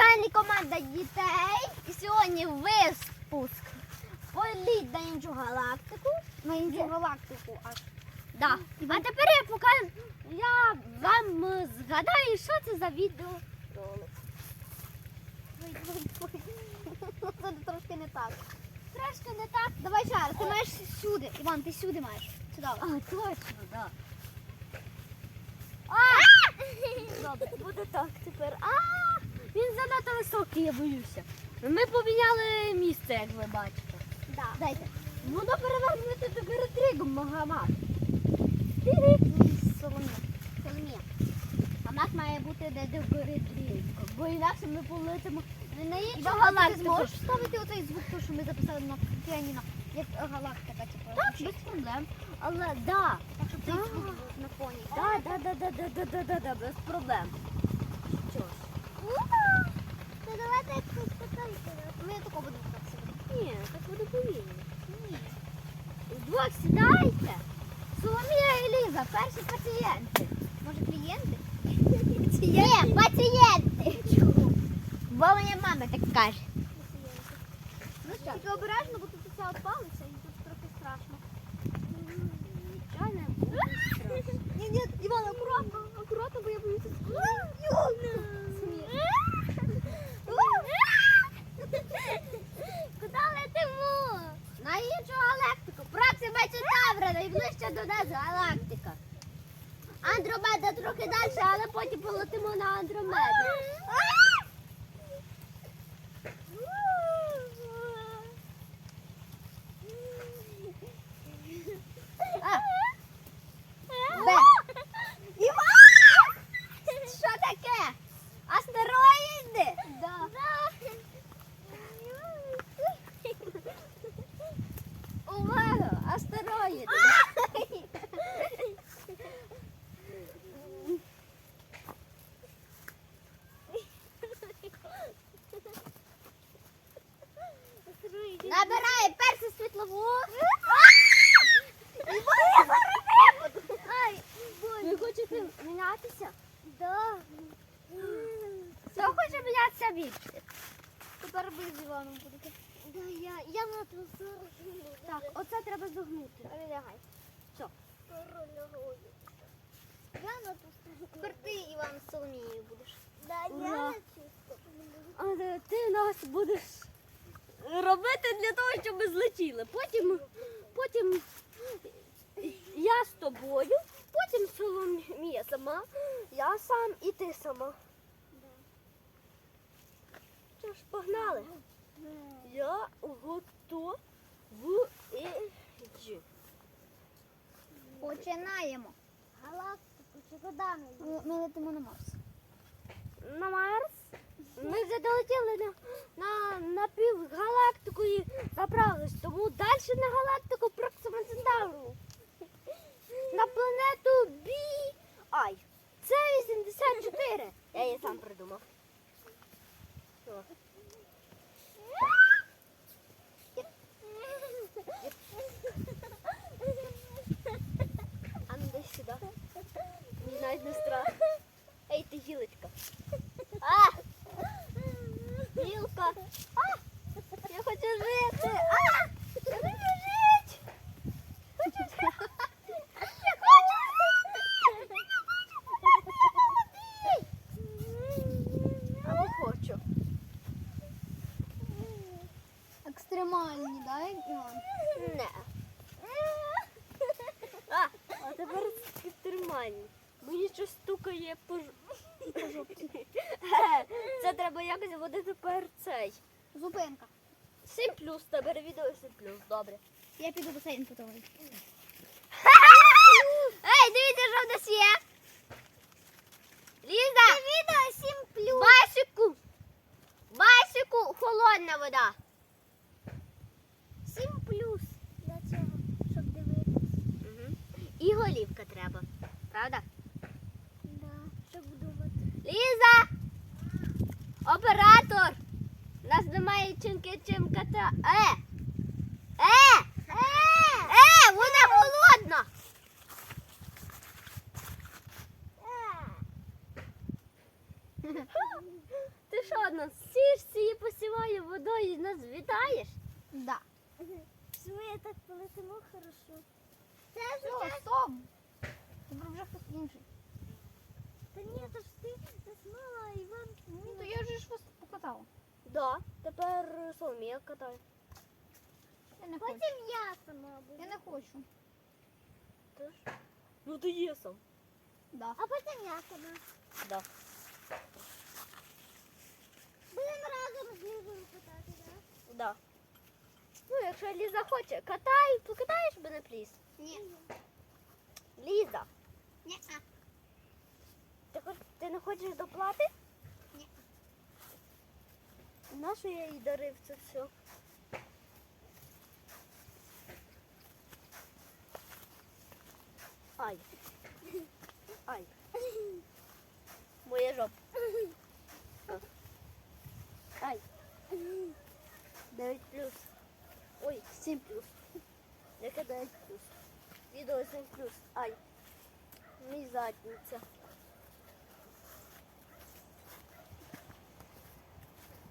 далі команда дітей. І сьогодні виспуск. Політ на іншу галактику. На іншу галактику аж. Да. А тепер я покажу, я вам е, згадаю, що це за відео ролик. Це трошки не так. Трошки не так. Давай ще раз. Ти маєш сюди. Іван, ти сюди маєш. Сюди. А, точно, так. Добре, буде так тепер. А, він занадто високий, я боюся. Ми поміняли місце, як ви бачите. Да. Дайте. Ну, Воно перевернути до перетрігом Магамат. Соломія. Соломія. Гамак має бути де до перетрігом, бо інакше ми полетимо. На іншого галактику. Ти зможеш ставити оцей звук, то, що ми записали на піаніно, як галактика, типу. Так, без проблем. Але да. Так, щоб цей звук був на фоні. Да, да, да, да, да, да, да, да, без проблем. Давайте якось покажете. Ми тако будемо сидіти. Ні, так буде повільно. Ні. Вдвох сідайте. Соломія і Ліза, перші пацієнти. Може клієнти? Ні, пацієнти. Чого? Бо моя мама так каже. Ну що? Тільки обережно, бо тут усе опалиться і тут трохи страшно. Нічого не буде страшно. Ні, ні, Іван, акуратно, акуратно, бо я боюся. Куди летимо? На іншу галактику. Проксима Центавра, найближча до нас галактика. Андромеда трохи далі, але потім полетимо на Андромеду. Світлову. Ай, ви хочете мінятися? Да. Хто хоче мінятися більше? Тепер ви з Іваном будете. Да, я, я на ту сторону. Так, оце треба зогнути. Перелягай. Що? Я на ту сторону. Тепер ти, Іван, Соломією будеш. Да, я на сторону. А ти нас будеш робити для того, щоб ми злетіли. Потім, потім я з тобою, потім Соломія сама, я сам і ти сама. Що ж, погнали? Я готовий. Починаємо. Галактику, чи куди ми? Ми летимо на Марс. На Марс? Ми вже долетіли на, на, на півгалактику і забрались, тому далі на галактику Проксима Центавру. На планету Бі. Ай. Це 84. Я її сам придумав. Що? А ну дай сюди. Мені навіть не страшно. Ей, ти гілочка. А! Гілка. А! Я хочу жити. А! Я хочу жити. Хочу жити. Я хочу жити. Або хочу. Екстремальні, да, Іван? Не. А, а тепер підтримання. Мені щось стукає по жопці. Це треба якось водити тепер цей. Зупинка. 7 плюс, тебе відео 7 плюс, добре. Я піду басейн потім. Ей, дивіться, що в нас є. Ліза! Це відео 7 плюс. Басику! Басику холодна вода. 7 плюс. Для цього, щоб дивитись. Угу. І голівка треба. Правда? Да, щоб думати. Ліза! Оператор! У нас немає чинки чимката. Е! Е! Е! Е! Вона холодна! Е! Ти що, на сішці і посіває водою і нас вітаєш? Да. Ми так полетимо хорошо. Це Все, стоп. Тепер вже хтось інший. Та ні, то ж ти засмала, Іван. Ну, то я вже ж вас покатала. Да, тепер Соломія катає. Я не хочу. я сама Я не хочу. Ну ти є сам. Да. А потім я сама. Да. Будемо разом з Лізою катати, так? Да. Ну, якщо Ліза хоче, катай, покатаєш мене, пліс? Ні. Ліза, Ні. Ти, ти не хочеш доплати? Ні. Нащо я їй дарив це все? Ай. Ай. Моя жопа. Ай. 9 плюс. Ой, 7 плюс. Яке 9 плюс? Відео 7 плюс. Ай. Мій задниця.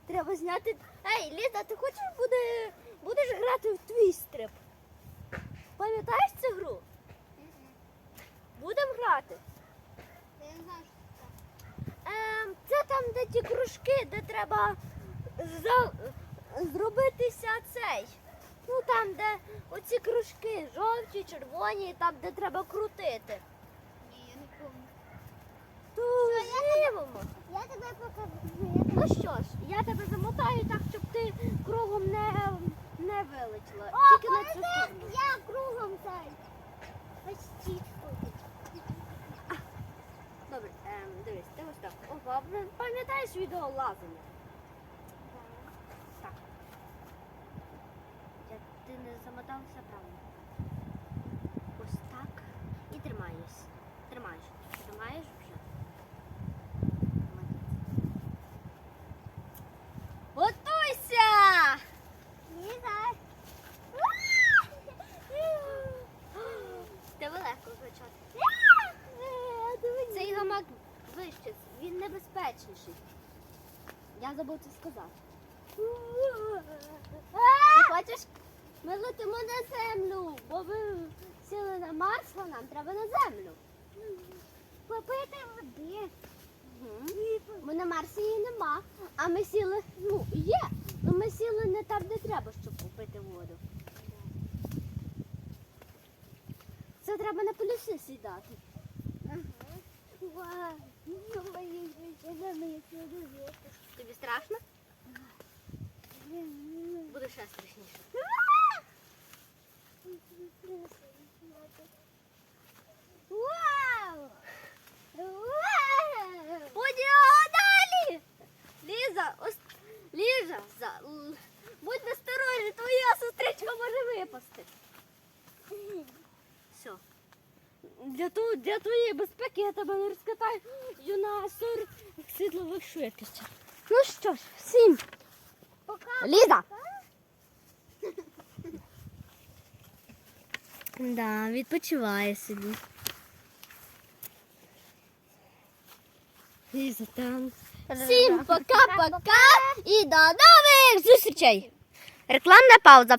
Треба зняти. Ей, Ліда, ти хочеш буде... будеш грати в твістрип? Пам'ятаєш цю гру? Будемо грати. Я не знаю, що це. Ем, це там, де ті кружки, де треба за... зробитися цей. Ну там, де оці кружки жовті, червоні, там, де треба крутити. Ні, я не помню. То живемо. Я тебе покажу. Ну що ж, я тебе замотаю так, щоб ти кругом не, не вилетіла. Тільки на цю сторону. Я кругом цей. Почти. Добре, ем, дивись, ти ось так. Ви пам'ятаєш відео лазання? Так. Я, ти не замотався правильно. Ось так. І тримаєш. Тримаєш. Тримаєш вже. Молодець. Готуйся! Ліза. Тебе легко качати. Цей гамак вище, він небезпечніший. Я забув це сказати. Ти хочеш? Ми летимо на землю, бо ви сіли на Марс, а нам треба на землю. Попити води. Бо на Марсі її нема. А ми сіли, ну, є, але ми сіли не там, де треба, щоб попити воду. Це треба на полюси сідати. Вау. Ну, мої дівчата, мої чоловіки. Тобі страшно? Буде ще страшніше. Вау! Будемо далі! Ліза, ос... Ліза, за... будь насторожі, твоя сестричка може випасти. Все. Для, ту, для твоєї безпеки я тебе не розкатаю на 40 світлових швидкостях. Ну що ж, всім. Ліза! Да, відпочиває собі. Ліза там. Всім пока-пока і до нових зустрічей. Рекламна пауза.